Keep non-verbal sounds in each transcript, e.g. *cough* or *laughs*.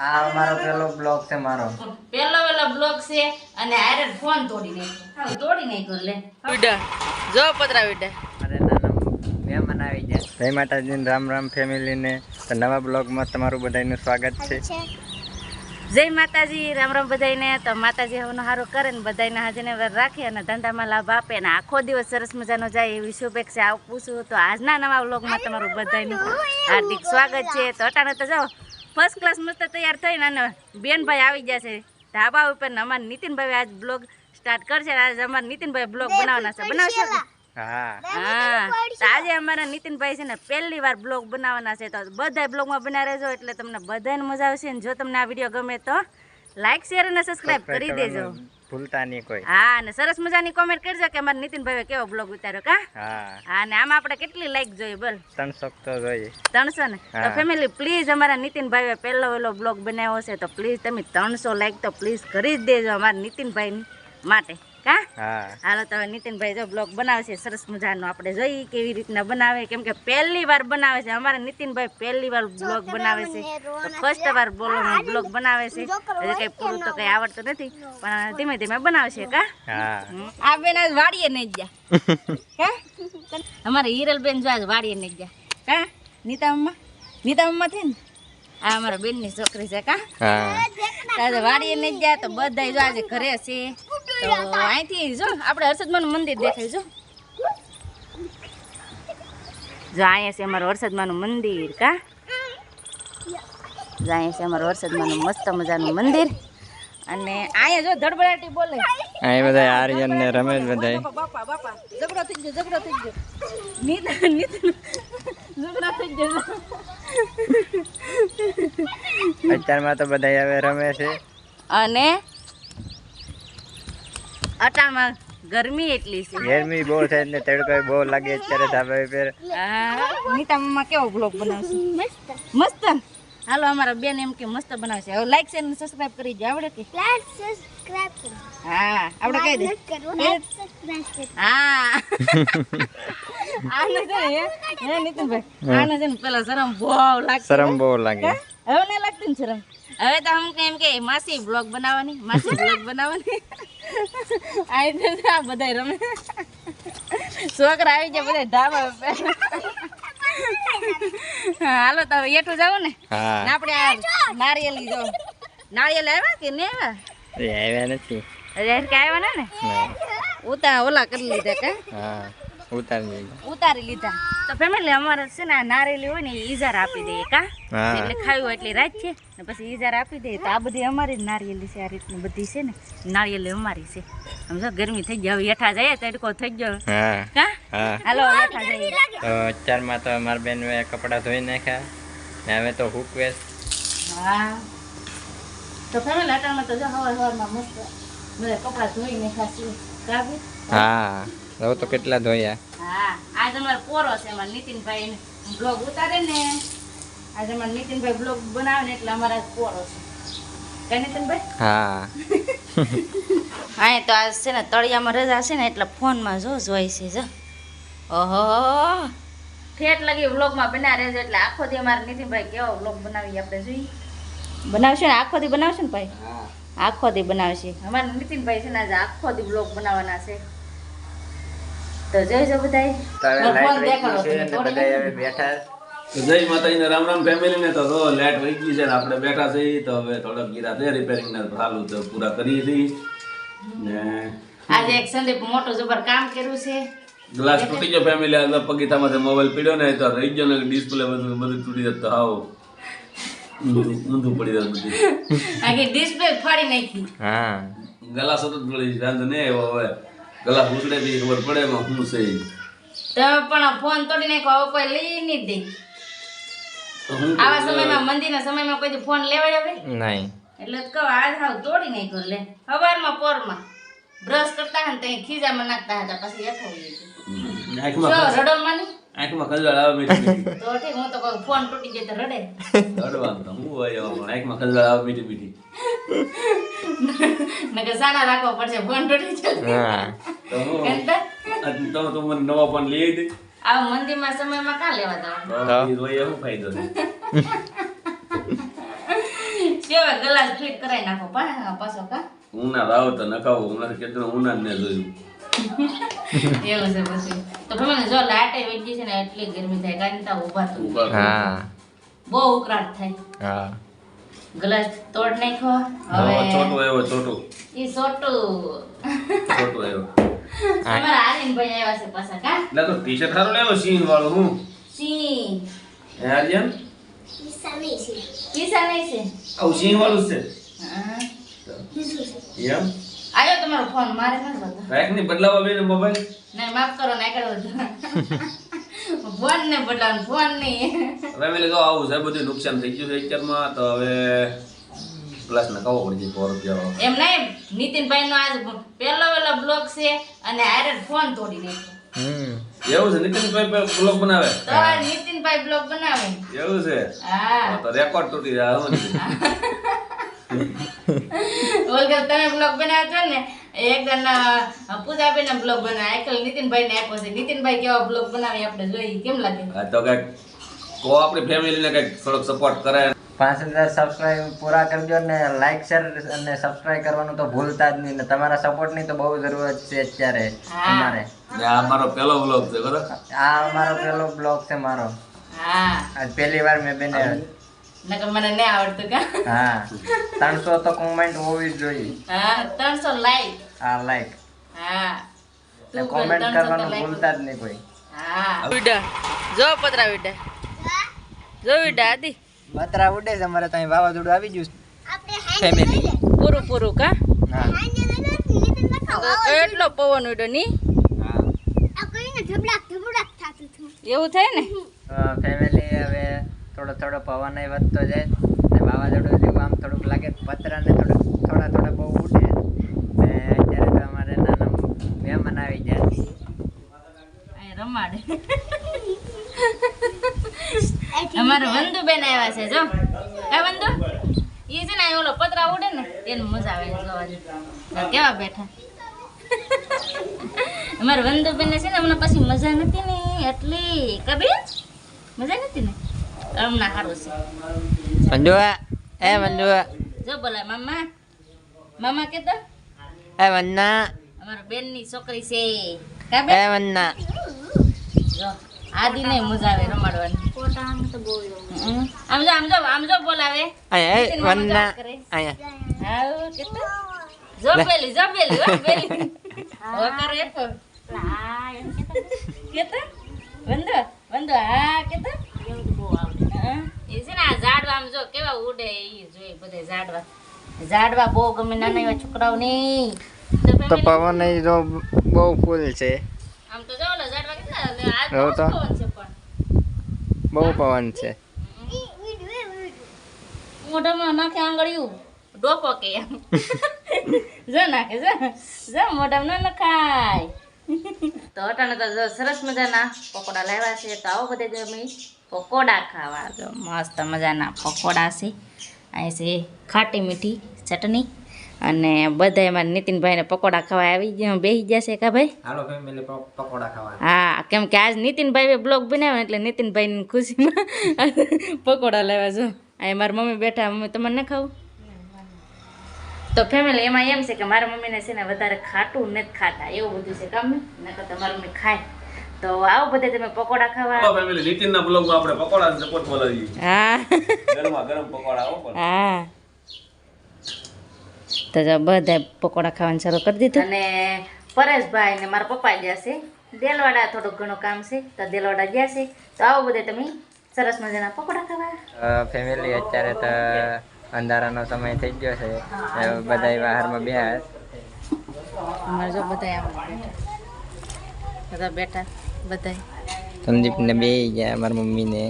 આ અમારો પેલો બ્લોગ છે મારો. પેલો પેલો બ્લોક છે અને આરે ફોન તોડી નાખ્યો. તોડી નાખ્યો લે વિડા. જો પતરા વિડા. અરે નાના મહેમાન આવી ગયા. જય માતાજી રામ રામ ફેમિલીને તો નવા બ્લોગમાં તમારું બધાનું સ્વાગત છે. જય માતાજી રામ રામ બધાને તો માતાજી હવનું સારું કરે ને બધાને હાજરને વાર રાખે અને ધંધામાં લાભ આપે અને આખો દિવસ સરસ મજાનો જાય એવી શુભેચ્છા આવું પૂછું તો આજના નવા વ્લોગમાં તમારું બધાનું હાર્દિક સ્વાગત છે. તો અટાણે તો જાઓ. ફર્સ્ટ ક્લાસ મસ્ત તૈયાર થઈને અને બેનભાઈ આવી જશે ધાબા ઉપર ને અમારા નીતિનભાઈ આજ બ્લોગ સ્ટાર્ટ કરશે આજે અમારા નીતિનભાઈ બ્લોગ બનાવવાના છે. બનાવશો આજે અમારા નીતિનભાઈ છે ને પહેલી વાર બ્લોગ બનાવવાના છે. તો બધા બ્લોગમાં બના રહેજો એટલે તમને બધાને મજા આવશે ને જો તમને આ વીડિયો ગમે તો લાઈક શેર અને સબસ્ક્રાઇબ કરી દેજો. ભૂલતા નહીં કોઈ. હા અને સરસ મજાની કોમેન્ટ કરજો કે અમારા નીતિનભાઈએ કેવો બ્લોગ ઉતાર્યો કા? હા. અને આમાં આપણે કેટલી લાઈક જોઈએ બોલ. ત્રણસો તો જોઈએ. ત્રણસો ને? તો ફેમિલી પ્લીઝ અમારા નીતિનભાઈએ પહેલો પહેલો બ્લોગ બનાવ્યો છે તો પ્લીઝ તમે ત્રણસો લાઈક તો પ્લીઝ કરી જ દેજો અમારા નીતિનભાઈ માટે. કા? હા. હાલો તો હવે નીતિનભાઈ જો બ્લોગ બનાવે છે સરસ મજાનો. આપણે જોઈએ કેવી રીતના બનાવે. કેમ કે પહેલી વાર બનાવે છે. અમારા નીતિનભાઈ પહેલી વાર બ્લોગ બનાવે છે. ફર્સ્ટ વાર બોલો બ્લોગ બનાવે છે. હજી કઈ પૂરું તો કઈ આવડતું નથી. પણ ધીમે ધીમે બનાવશે કા? હા. આ બેન આજ વાડીએ નહીં ગયા. *laughs* કા અમારા હિરલ બેન જો આજ વાડીએ નહીં ગયા. કા? નીતા અમ્મા નીતા અમ્મા થઈ ને આ અમારા બેનની છોકરી છે કા? વાડીએ નહીં ગયા તો બધા જો આજે ઘરે છે. તો અહીંથી જો આપણે હર્ષદમાનું મંદિર દેખાય જો. જો અહીંયા છે અમારું હર્ષદમાનું મંદિર કા? જો અહીંયા છે અમારું હર્ષદમાનું મસ્ત મજાનું મંદિર. અને અહીંયા જો ધડબડાટી બોલે. અહીં બધા આર્યન ને રમેશ બધા બાપા બાપા બાપા ઝઘડો થઈ ગયો ઝઘડો થઈ ગયો. નીત નીત ઝઘડો થઈ ગયો. અત્યારમાં તો બધા હવે રમે છે. અને અટાણમાં ગરમી એટલી છે. ગરમી બહુ છે ને તડકો બહુ લાગે અત્યારે ધાબા પર નીતા મમ્મા કેવો બ્લોગ બનાવશે? મસ્ત? હાલો અમારા બેન એમ કે મસ્ત બનાવશે. હવે લાઈક શેર અને સબસ્ક્રાઇબ કરી દે આવડે કે? હા આપણે કહી દે? હા. *laughs* આને છે હે? નીતિનભાઈ? આને છે ને પેલા શરમ બહુ લાગે શરમ બહુ લાગે. હવે ને લાગતી ને શરમ? હવે તો હું એમ કે માસી બ્લોગ બનાવવાની માસી *laughs* બ્લોગ બનાવવાની. આ રીતે આ બધા રમે. છોકરા આવી ગયા બધા ધાબા હાલો તો એઠું જાવ ને. આપણે આ નારિયેલી જો. નારિયેલ આવ્યા કે નહીં આવ્યા? એ આવ્યા નથી. અરે કે આવ્યા ને ને? ઉતા ઓલા કરી લીધા કે? હા. ઉતારી દીધું ઉતારી લીધા. તો ફેમિલી અમારે છે ને નારેલી હોય ને એ ઈજાર આપી દઈએ કા. એટલે ખાયું હોય એટલે રાત છે ને પછી ઈજાર આપી દઈએ તો આ બધી અમારી જ નારિયેલી છે આ રીતની બધી છે ને. નારિયેલી અમારી છે. સમજો ગરમી થઈ ગઈ. હવે હેઠા જઈએ તડકો થઈ ગયો. હા. કા હાલો હેઠા જઈએ. તો અત્યારમાં તો મારા બેન કપડાં ધોઈ નાખ્યા. ને હવે તો હુકવેસ હા. તો ફેમિલી અટાણમાં તો જો હવાર હવારમાં મસ્ત બધા કપડાં ધોઈને ખાસી કાબી હા. હવે તો કેટલા ધોયા? હા આજ અમારો પોરો છે અમારા નીતિનભાઈ બ્લોગ ઉતારે ને. આજે અમારા નીતિનભાઈ બ્લોગ બનાવે ને એટલે અમારા પોરો છે. નીતિનભાઈ? હા. *laughs* હા તો આજ છે ને તળિયામાં રજા છે ને એટલે ફોનમાં જો જોઈ છે જો. ઓહો. ઠેઠ લગી વ્લોગમાં બના છે એટલે આખો દી અમારે નીતિનભાઈ કેવો વ્લોગ બનાવી આપણે જોઈએ. બનાવશે ને આખો દી બનાવશે ને ભાઈ? આખો દી બનાવશે. અમારા નીતિનભાઈ છે ને આજે આખો દી બ્લોગ બનાવવાના છે. તો જોઈજો બધાય. ફોન દેખાડો તમે તોડી નાખો. બેઠા. તો જય માતાજીને રામ રામ ફેમિલી ને તો જો લાઈટ વહી ગઈ છે ને આપણે બેઠા છીએ તો હવે થોડાક ગીરા છે રિપેરિંગ ના ચાલુ તો પૂરા કરીએ છીએ. ને આજે એક સંદીપ મોટું જબર કામ કર્યું છે. ગ્લાસ તૂટી ગયો ફેમિલી આ પગીતામાંથી મોબાઈલ પીડ્યો ને તો રહી ગયો ને ડિસ્પ્લે બધું બધું તૂટી જતો હાવ ઊંધું ઊંધું પડી જતું બધું. આખી ડિસ્પ્લે ફાડી નાખી. હા. ગલાસ સતત પડી વાંધો નહીં આવ્યો હવે. ગલાસ હુસડે બી ખબર પડે એમાં હું છે. તો તમે પણ ફોન તોડી નાખો હવે કોઈ લઈ નહીં દે. આવા સમયમાં મંદિરના સમયમાં કોઈ ફોન લેવાય હવે? નહીં. એટલે કહો કહું આજ હાવ તોડી નાખ્યો લે. સવારમાં પોરમાં. બ્રશ કરતા હતા ત્યાં ખીજામાં નાખતા હતા પછી હેઠો વહી આંખમાં રડોમાં નહીં આંખમાં ખંજવાળ આવે મીઠી મીઠી. તો ઠીક હું તો કહું ફોન તૂટી જાય તો રડે. રડવાનું હું હોય આંખમાં ખંજવાળ આવે મીઠી મીઠી. નકર સાના રાખવો પડશે ફોન તૂટી જાય. હા. તો હું કંટા આ તો તો મને નવો ફોન લઈ દે. આવા મંદિરમાં સમયમાં કાં લેવા દવા તો ઈ શું ફાયદો છે? ગ્લાસ ફિટ કરાવી નાખો પા પાછો કા? ઉના રાવ તો નખાવું હમણાં કેટલું ઉના ને જોયું. એવું છે પછી. તો તમે જો લાટે વેચી છે ને એટલી ગરમી થાય કારણ કે ઊભા તો. હા. બહુ ઉકળાટ થાય. હા. ગ્લાસ તોડ નાખો હવે હવે આવ્યો છોટું. ઈ સોટું છોટું આવ્યો. *laughs* તમારા આરીન ભાઈ આવ્યા છે પાછા કા? ના તો ટી શર્ટ લેવો સીન વાળું હું? સિંહ હે આર્યન? કિસા નહીં છે. આવું સીન વાળું છે? હા. છે એમ? આયો તમારો ફોન મારે નથી જોતો. રાખની બદલાવા બેને મોબાઈલ. નહીં માફ કરો ના કરો *laughs* ફોન ને બદલાવાનું ફોન નહીં ફેમિલી તો આવું છે બધું નુકસાન થઈ ગયું છે અત્યારમાં તો હવે પ્લસ કહો પડી જાય રૂપિયા એમ નહીં નીતિનભાઈ નો આજ પહેલો પહેલો બ્લોગ છે અને આરે ફોન તોડી નાખ્યો. એવું છે નીતિનભાઈ બ્લોગ બનાવે? તો નીતિનભાઈ બ્લોગ બનાવે. એવું છે? હા. તો રેકોર્ડ તૂટી જાય *laughs* ઓલગર તમે બ્લોગ બનાવ્યો છો ને એક જણ પૂજાબેન બ્લોગ બનાવ્યો એકલ નીતિનભાઈ ને આપ્યો છે. નીતિનભાઈ કેવા બ્લોગ બનાવે આપણે જોઈએ. કેમ લાગે? આ તો કંઈક કો આપણી ફેમિલીને કંઈક થોડોક સપોર્ટ કરાય પાંચ હજાર સબસ્ક્રાઈબ પૂરા કરજો ને લાઈક શેર અને સબસ્ક્રાઈબ કરવાનું તો ભૂલતા જ નહીં. ને તમારા સપોર્ટની તો બહુ જરૂરત છે અત્યારે તમારે અમારે. આ મારો પહેલો બ્લોગ છે બરાબર? આ અમારો પેલો બ્લોગ છે મારો. હા. આજ પહેલી વાર મેં બેને નકર મને નહીં આવડતું કા? હા. ત્રણસો તો કોમેન્ટ હોવી જ જોઈએ. હા ત્રણસો લાઈક આ લાઈક હા. કોમેન્ટ કરવાનું ભૂલતા જ નહીં કોઈ. હા. વિડા જો પતરા વિડા જો વિડા આદી. બતરા ઉડે છે અમારે ત્યાં વાવાઝોડું આવી ગયું ફેમિલી પૂરું પૂરું કા? હા. એટલો પવન ઉડ્યો ની. હા. એવું થાય ને? ફેમિલી હવે થોડો થોડો પવન એ વધતો જાય ને વાવાઝોડું જેવું આમ થોડુંક લાગે પતરા ને થોડુંક થોડા થોડા બહુ ઉડે ને અત્યારે તો અમારે નાના મહેમાન આવી જાય રમાડે. અમારો વંદુ બેન આવ્યા છે જો. કા વંદુ એ છે ને અહીં ઓલો પતરા ઉડે ને એને મજા આવે જોવા કેવા બેઠા? અમારા વંદુ બેન છે ને હમણાં પછી મજા નથી ને એટલી કબી મજા નથી ને? હમણાં સારું છે મંજુઆ એ મંજુઆ જો બોલા મામા મામા કેતો એ વન્ના અમારા બેનની છોકરી છે કા એ બેન વન્ના જો આદી નહીં મજા આવે રમાડવાની હમ. આમ જો આમ જો આમ જો બોલાવે એ વન્ના. અહીંયા આવો કેતો જો પેલી જો પેલી હો પેલી હો કરે તો કેતો વંદો વંદો હા કેતો હા. એ છે ને આ ઝાડવા આમ જો કેવા ઉડે ઈ જોઈ બધે ઝાડવા. ઝાડવા બહુ ગમે નાના એવા છોકરાઓને તો પવન જો બહુ ફૂલ છે. આમ તો જો ઝાડવા કેટલા આજ તો. પવન છે પણ. બહુ પવન છે. મોઢામાં નાખે આંગળીયું ડોકો કે *laughs* જો નાખે જો જો મોઢામાં ન નખાય. તો અટાણે તો સરસ મજાના પકોડા લાવ્યા છે. તો આવો બધે અમે પકોડા ખાવા. જો મસ્ત મજાના પકોડા છે. અહીં છે ખાટી મીઠી ચટણી. અને બધા એમાં નીતિનભાઈને પકોડા ખાવા આવી ગયા. બેસી ગયા છે કા ભાઈ? હાલો ફેમિલી પકોડા ખાવા. હા કેમ કે આજ નીતિનભાઈ બ્લોગ બનાવ્યો એટલે નીતિનભાઈની ખુશીમાં *laughs* પકોડા લેવા જો. અહીં મારા મમ્મી બેઠા મમ્મી તમને ન ખાવું? તો ફેમિલી એમાં એમ છે કે મારા મમ્મીને છે ને વધારે ખાટું નથી ખાતા. એવું બધું છે કામ નકર તમારી મમ્મી ખાય. તો આવો બધે તમે પકોડા ખાવા. ફેમિલી નીતિનના બ્લોગમાં આપણે પકોડા સપોર્ટ બોલાવીએ હા. ગરમા ગરમ પકોડા આવો પણ. હા. તો જો બધા પકોડા ખાવાનું શરૂ કરી દીધું. અને પરેશભાઈ ને મારા પપ્પા ગયા છે. દેલવાડા થોડુંક ઘણું કામ છે તો દેલવાડા ગયા છે. તો આવો બધે તમે. સરસ મજાના પકોડા ખાવા. ફેમિલી અત્યારે તો અંધારાનો સમય થઈ ગયો છે. બધા બહારમાં બેહા. અમારે જો બધા આમ બધા બેઠા. બધા સંદીપને બે ગયા મારા મમ્મીને.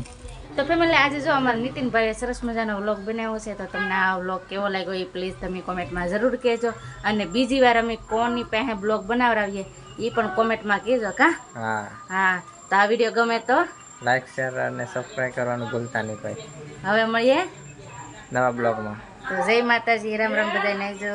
તો ફેમિલી આજે જો અમારા નીતિનભાઈએ સરસ મજાનો વ્લોગ બનાવ્યો છે તો તમને આ વ્લોગ કેવો લાગ્યો એ પ્લીઝ તમે કોમેન્ટમાં જરૂર કહેજો. અને બીજી વાર અમે કોની પાસે બ્લોગ બનાવડાવીએ એ પણ કોમેન્ટમાં કહેજો કા? હા. હા તો આ વીડિયો ગમે તો લાઈક શેર અને સબસ્ક્રાઈબ કરવાનું ભૂલતા નહીં કોઈ. હવે મળીએ. નવા બ્લોગમાં તો જય માતાજી રામ રામ બધાને જો